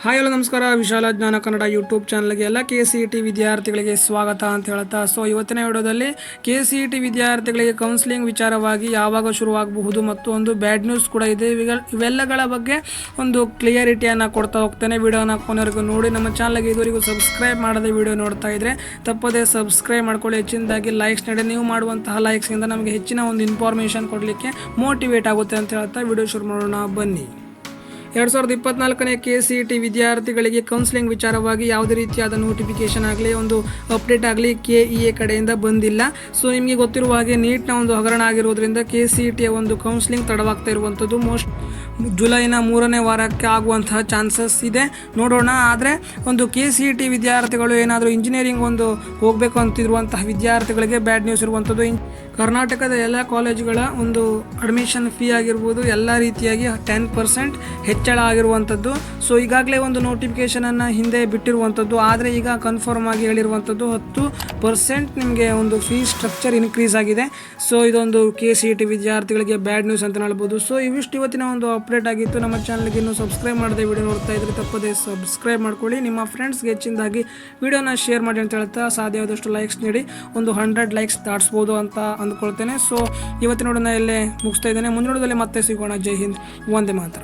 Hi ಎಲ್ಲ ನಮಸ್ಕಾರ. ವಿಶಾಲ ಜ್ಞಾನ ಕನ್ನಡ ಯೂಟ್ಯೂಬ್ ಚಾನಲ್ಗೆ ಎಲ್ಲ ಕೆ ಸಿ ಇ ಟಿ ವಿದ್ಯಾರ್ಥಿಗಳಿಗೆ ಸ್ವಾಗತ ಅಂತ ಹೇಳ್ತಾ. ಸೊ ಇವತ್ತಿನ ವಿಡಿಯೋದಲ್ಲಿ ಕೆ ಸಿ ಇ ಟಿ ವಿದ್ಯಾರ್ಥಿಗಳಿಗೆ ಕೌನ್ಸಿಲಿಂಗ್ ವಿಚಾರವಾಗಿ ಯಾವಾಗ ಶುರುವಾಗಬಹುದು ಮತ್ತು ಒಂದು ಬ್ಯಾಡ್ ನ್ಯೂಸ್ ಕೂಡ ಇದೆ. ಇವೆಲ್ಲ- ಇವೆಲ್ಲಗಳ ಬಗ್ಗೆ ಒಂದು ಕ್ಲಿಯರಿಟಿಯನ್ನು ಕೊಡ್ತಾ ಹೋಗ್ತೇನೆ. ವಿಡಿಯೋನ ಕೊನೆವರೆಗೂ ನೋಡಿ. ನಮ್ಮ ಚಾನಲ್ಗೆ ಇದುವರೆಗೂ ಸಬ್ಸ್ಕ್ರೈಬ್ ಮಾಡದೆ ವಿಡಿಯೋ ನೋಡ್ತಾ ಇದ್ರೆ ತಪ್ಪದೇ ಸಬ್ಸ್ಕ್ರೈಬ್ ಮಾಡ್ಕೊಳ್ಳಿ. ಹೆಚ್ಚಿನದಾಗಿ ಲೈಕ್ಸ್ ನಡೆ. ನೀವು ಮಾಡುವಂತಹ ಲೈಕ್ಸಿಂದ ನಮಗೆ ಹೆಚ್ಚಿನ ಒಂದು ಇನ್ಫಾರ್ಮೇಷನ್ ಕೊಡಲಿಕ್ಕೆ ಮೋಟಿವೇಟ್ ಆಗುತ್ತೆ ಅಂತ ಹೇಳ್ತಾ. ವಿಡಿಯೋ ಶುರು ಮಾಡೋಣ. ಬನ್ನಿ. ಎರಡು ಸಾವಿರದ ಇಪ್ಪತ್ನಾಲ್ಕನೇ ಕೆ ಸಿ ಟಿ ವಿದ್ಯಾರ್ಥಿಗಳಿಗೆ ಕೌನ್ಸಿಲಿಂಗ್ ವಿಚಾರವಾಗಿ ಯಾವುದೇ ರೀತಿಯಾದ ನೋಟಿಫಿಕೇಶನ್ ಆಗಲಿ, ಒಂದು ಅಪ್ಡೇಟ್ ಆಗಲಿ ಕೆ ಇ ಎ ಕಡೆಯಿಂದ ಬಂದಿಲ್ಲ. ಸೊ ನಿಮಗೆ ಗೊತ್ತಿರುವ ಹಾಗೆ ನೀಟ್ನ ಒಂದು ಹಗರಣ ಆಗಿರೋದ್ರಿಂದ ಕೆ ಸಿ ಟಿಯ ಒಂದು ಕೌನ್ಸಿಲಿಂಗ್ ತಡವಾಗ್ತಾ ಇರುವಂಥದ್ದು ಮೋಸ್ಟ್ ಜುಲೈನ ಮೂರನೇ ವಾರಕ್ಕೆ ಆಗುವಂತಹ ಚಾನ್ಸಸ್ ಇದೆ. ನೋಡೋಣ, ಆದರೆ ಒಂದು ಕೆ ಸಿ ಟಿ ವಿದ್ಯಾರ್ಥಿಗಳು ಏನಾದರೂ ಇಂಜಿನಿಯರಿಂಗ್ ಒಂದು ಹೋಗಬೇಕು ಅಂತಿರುವಂತಹ ವಿದ್ಯಾರ್ಥಿಗಳಿಗೆ ಬ್ಯಾಡ್ ನ್ಯೂಸ್ ಇರುವಂಥದ್ದು. ಕರ್ನಾಟಕದ ಎಲ್ಲ ಕಾಲೇಜುಗಳ ಒಂದು ಅಡ್ಮಿಷನ್ ಫೀ ಆಗಿರ್ಬೋದು, ಎಲ್ಲ ರೀತಿಯಾಗಿ ಟೆನ್ ಪರ್ಸೆಂಟ್ ಹೆಚ್ಚಳ ಆಗಿರುವಂಥದ್ದು. ಸೊ ಈಗಾಗಲೇ ಒಂದು ನೋಟಿಫಿಕೇಷನನ್ನು ಹಿಂದೆ ಬಿಟ್ಟಿರುವಂಥದ್ದು. ಆದರೆ ಈಗ ಕನ್ಫರ್ಮ್ ಆಗಿ ಹೇಳಿರುವಂಥದ್ದು ಹತ್ತು ಪರ್ಸೆಂಟ್ ನಿಮಗೆ ಒಂದು ಫೀ ಸ್ಟ್ರಕ್ಚರ್ ಇನ್ಕ್ರೀಸ್ ಆಗಿದೆ. ಸೊ ಇದೊಂದು ಕೆ ಸಿ ಟಿ ವಿದ್ಯಾರ್ಥಿಗಳಿಗೆ ಬ್ಯಾಡ್ ನ್ಯೂಸ್ ಅಂತ ಹೇಳ್ಬೋದು. ಸೊ ಇವಿಷ್ಟು ಇವತ್ತಿನ ಒಂದು ಅಪ್ಡೇಟ್ ಆಗಿತ್ತು. ನಮ್ಮ ಚಾನಲ್ಗೆ ಇನ್ನೂ ಸಬ್ಸ್ಕ್ರೈಬ್ ಮಾಡದೆ ವಿಡಿಯೋ ನೋಡ್ತಾ ಇದ್ರೆ ತಪ್ಪದೇ ಸಬ್ಸ್ಕ್ರೈಬ್ ಮಾಡ್ಕೊಳ್ಳಿ. ನಿಮ್ಮ ಫ್ರೆಂಡ್ಸ್ಗೆ ಹೆಚ್ಚಿನದಾಗಿ ವಿಡಿಯೋನ ಶೇರ್ ಮಾಡಿ ಅಂತ ಹೇಳ್ತಾ ಸಾಧ್ಯವಾದಷ್ಟು ಲೈಕ್ಸ್ ನೀಡಿ. ಒಂದು ಹಂಡ್ರೆಡ್ ಲೈಕ್ಸ್ ದಾಟಿಸ್ಬೋದು ಅಂತ ಅಂದ್ಕೊಳ್ತೇನೆ. ಸೊ ಇವತ್ತಿನ ನೋಡೋಣ, ಇಲ್ಲೇ ಮುಗಿಸ್ತಾ ಇದ್ದೇನೆ. ಮುಂದಿನ ಮತ್ತೆ ಸಿಗೋಣ. ಜೈ ಹಿಂದ್. ಒಂದೇ ಮಾತ್ರ.